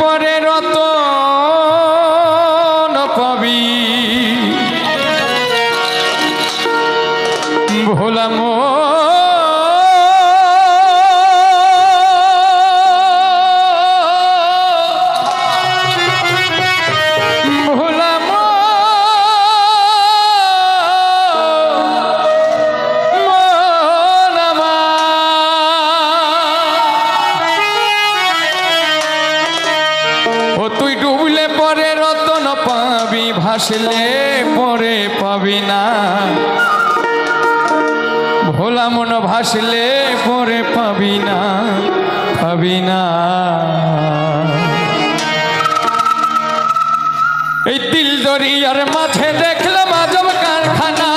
পরে আসলে পরে পাবি না। ভোলা মন ভাসলে পরে পাবি না পাবি না। এই দিল দরিয়ার মাঝে দেখলাম আজব কারখানা।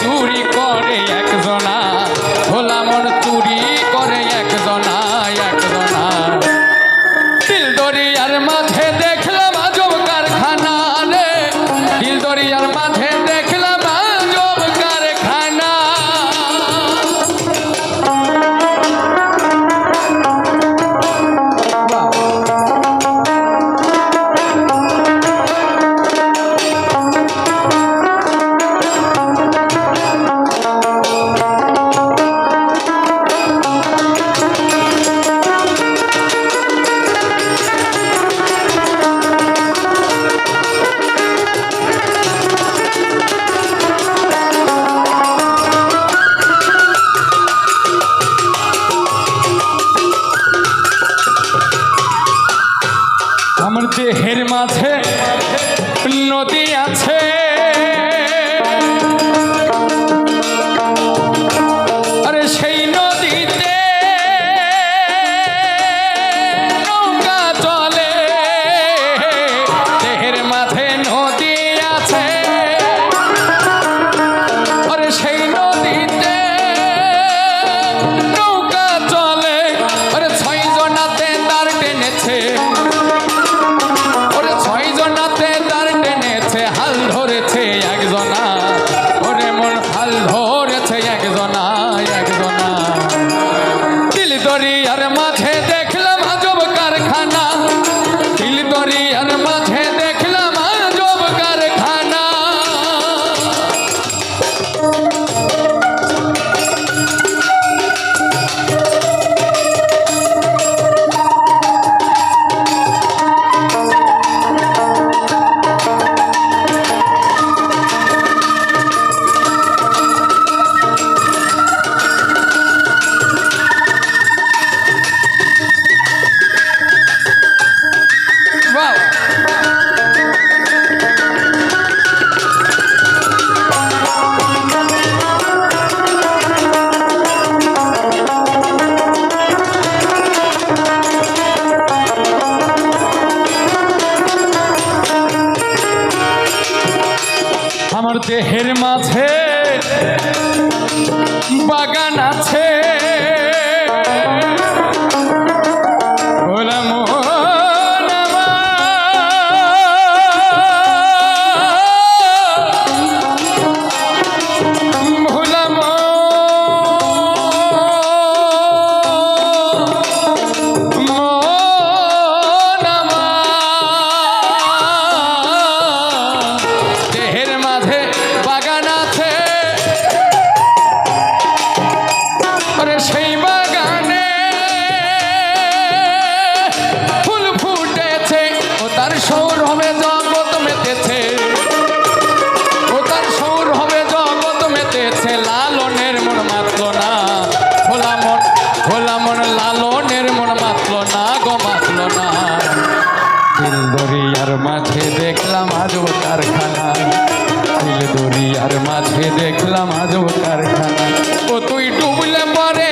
চুরি করে একজনা। ভোলা মন চুরি করে একজনা একজনা। দিল দরিয়ার মাঝে দেখলাম আজব কারখানা রে দিল দরিয়ার মাঝে দেখ চেহের মাঝে নদী আছে Hall. row. দেখলাম ও কারখানা। ছিল দরিয়ার মাঝে দেখলাম আজব কারখানা। ও তুই ডুবলে পরে